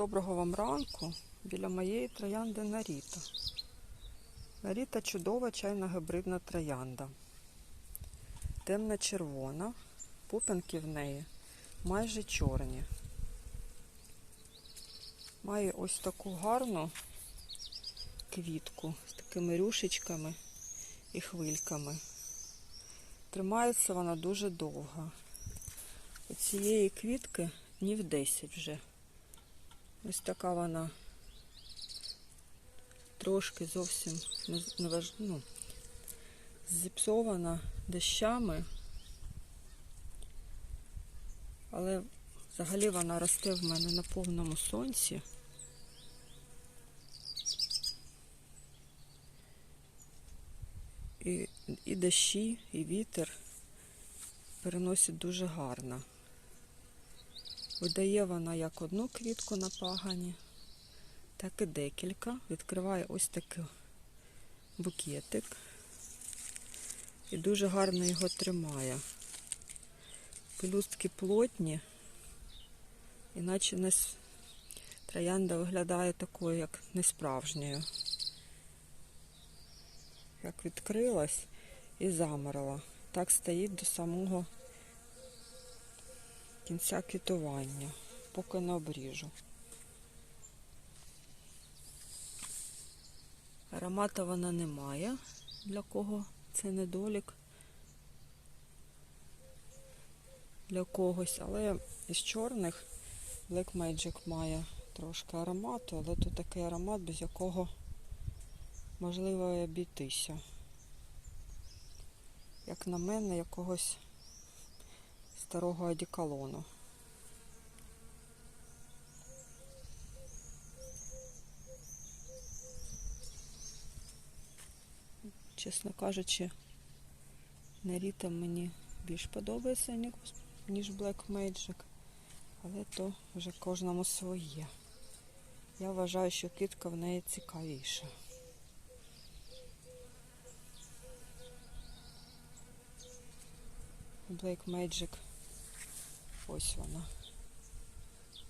Доброго вам ранку біля моєї троянди Наріта. Наріта чудова чайна гибридна троянда. Темно-червона, пупинки в неї майже чорні. Має ось таку гарну квітку з такими рюшечками і хвильками. Тримається вона дуже довго. У цієї квітки днів 10 вже. Ось така вона трошки зовсім не, ну, зіпсована дощами, але взагалі вона росте в мене на повному сонці. І, і дощі, і вітер переносять дуже гарно. Видає вона як одну квітку на пагані, так і декілька. Відкриває ось такий букетик. І дуже гарно його тримає. Пелюстки плотні, іначе не троянда виглядає такою, як несправжньою. Як відкрилась і замерла. Так стоїть до самого кінця квітування, поки не обріжу. Аромата вона не має, для кого це недолік. Для когось, але із чорних Black Magic має трошки аромату, але тут такий аромат, без якого можливо обійтися. Як на мене, якогось старого одеколону. Чесно кажучи, Наріта мені більш подобається, ніж Black Magic, але то вже кожному своє. Я вважаю, що китка в неї цікавіша. Black Magic Ось вона.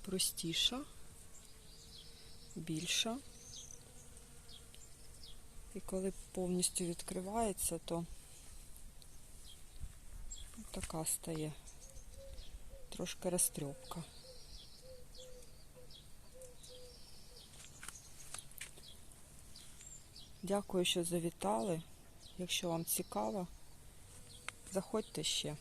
Простіша, більша. І коли повністю відкривається, то така стає трошки розтрьопка. Дякую, що завітали. Якщо вам цікаво, заходьте ще.